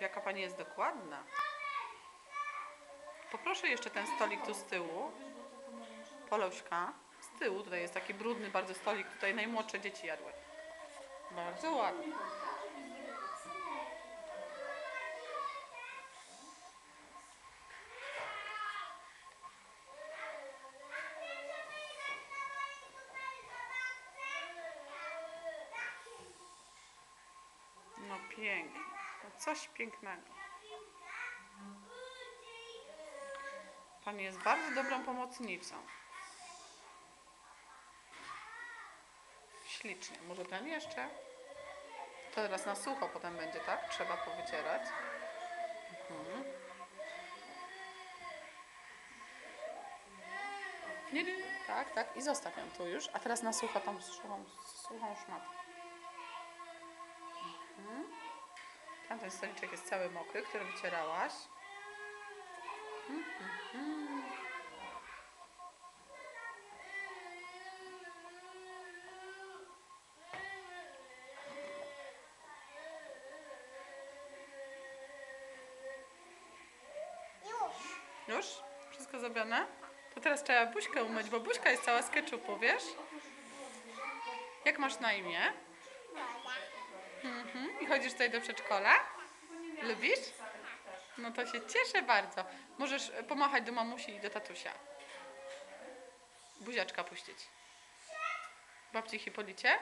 jaka pani jest dokładna. Poproszę jeszcze ten stolik tu z tyłu. Poluśka. Z tyłu tutaj jest taki brudny bardzo stolik, tutaj najmłodsze dzieci jadły. Bardzo ładnie. No pięknie. To coś pięknego. Pani jest bardzo dobrą pomocnicą. Ślicznie. Może ten jeszcze? To teraz na sucho potem będzie, tak? Trzeba powycierać. Mhm. Tak, tak. I zostaw ją tu już. A teraz na sucho tą suchą, suchą szmatę. Tamten stoliczek jest cały mokry, który wycierałaś. Już. Już? Wszystko zrobione? To teraz trzeba buźkę umyć, bo buźka jest cała z keczupu, wiesz? Jak masz na imię? Chodzisz tutaj do przedszkola? Lubisz? No to się cieszę bardzo. Możesz e, pomachać do mamusi i do tatusia. Buziaczka puścić. Babci Hipolicie?